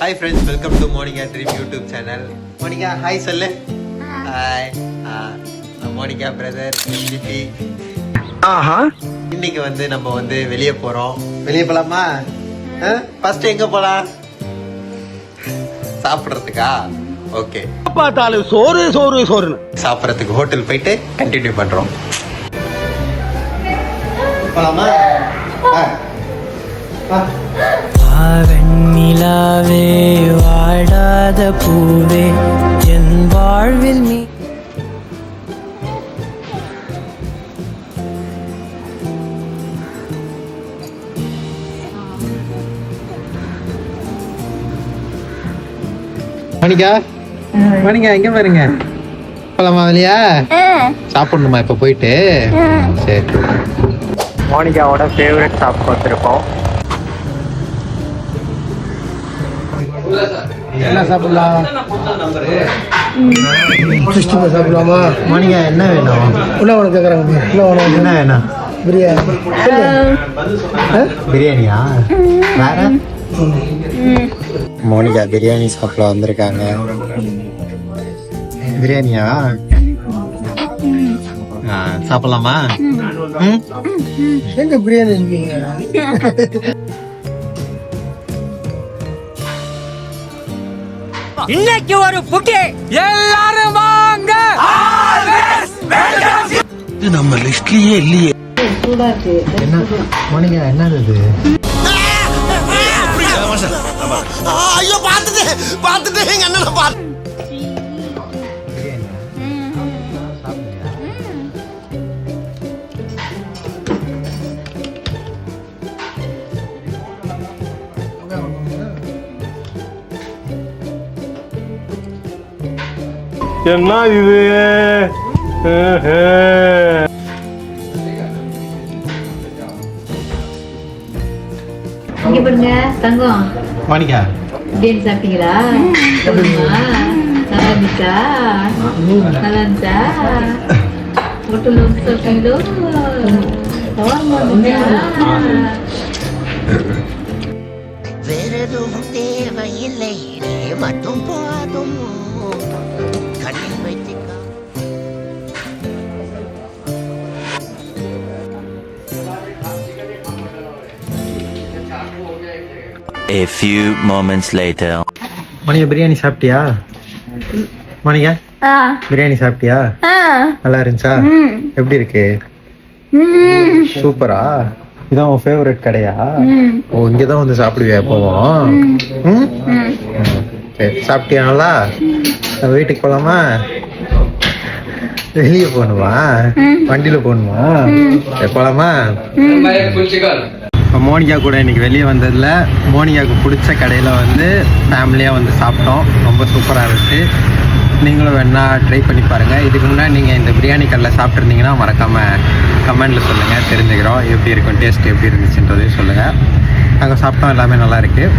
Hi friends welcome to Monica dream YouTube channel Monica hi சொல்லு. Hi Monica brother GP ஆஹா. இன்னைக்கு வந்து நம்ம வந்து வெளியே போறோம். வெளியே போலாமா? ஃபர்ஸ்ட் எங்க போலாம்? சாப்பிட்றதுக்கா? ஓகே. பார்த்தாலும் சோறு சோறு சோறுன்னு. சாப்பிட்றதுக்கு ஹோட்டல் போயிட்டு கண்டினியூ பண்றோம். போலாமா? மணிக்கா மணிக்கா எங்க பாருங்க? போலாமா வெளியா? சாப்பிடணுமா இப்ப போயிட்டு? சரி. மோனிகாவோட ஃபேவரட் ஷாப் வந்திருக்கோம். என்ன சாப்பிடலாம்? சாப்பிடலாமா? மோனிகா என்ன வேணும்? உள்ள உனக்கு கேட்குறாங்க உள்ள உனக்கு என்ன வேணும்? பிரியாணி. பிரியாணியா? வேற? மோனிகா பிரியாணி சாப்பிட வந்திருக்காங்க. பிரியாணியா? சாப்பிடலாமா? எங்க பிரியாணி இருக்கீங்க இன்னைக்கு ஒரு புட்டி எல்லாரும் வாங்க. நம்ம லிஸ்ட்லயே இல்லையே. என்ன மோனிகா என்னது இது? ஐயோ பார்த்துட்டு பார்த்துட்டு எங்க அண்ணனை பார்த்து என்ன இது இங்க பாருங்க தங்கம் மோனிகா பிரியாணி சாப்பிட்டீங்களா? நல்லா இருந்துச்சா? நல்லா இருந்துச்சா? ஹோட்டல்ல வந்து சாப்பிட்டீங்களோ? வேறெதுவும் தேவையில்லை மட்டும் போதும். கண்ணில் வைத்துக்க A few moments later. Manika biryani சாப்பிட்டியா? மணிகா பிரியாணி சாப்பிட்டியா? நல்லா இருந்துச்சா? எப்படி இருக்கு? சூப்பரா? இதான் உன் ஃபேவரட் கடையா? ஓ இங்க தான் வந்து சாப்பிடுவியா எப்பவும். சரி சாப்பிட்டியா நல்லா? வீட்டுக்கு போலாமா? வெளியே போகணுமா? வண்டியில போகணுமா? போலாமா? இப்போ மோனிகா கூட இன்றைக்கி வெளியே வந்ததில் மோனிகாவுக்கு பிடிச்ச கடையில் வந்து ஃபேமிலியாக வந்து சாப்பிட்டோம். ரொம்ப சூப்பராக இருந்துச்சு நீங்களும் வேணால் ட்ரை பண்ணி பாருங்கள் இதுக்கு முன்னாடி நீங்கள் இந்த பிரியாணி கடையில் சாப்பிட்ருந்தீங்கன்னா மறக்காமல் கமெண்டில் சொல்லுங்கள் தெரிஞ்சுக்கிறோம். எப்படி இருக்கும் டேஸ்ட் எப்படி இருந்துச்சுன்றதையும் சொல்லுங்கள் நாங்கள் சாப்பிட்டோம். எல்லாமே நல்லா இருக்குது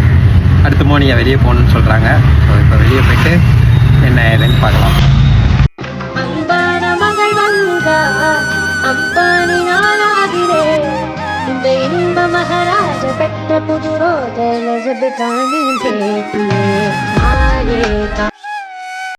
அடுத்து மோனிகா வெளியே போகணுன்னு சொல்கிறாங்க ஸோ இப்போ வெளியே போயிட்டு என்ன ஏதுன்னு பார்க்கலாம். పెద్ద పెట్ట పుదు రోజు ఎలిజబెత్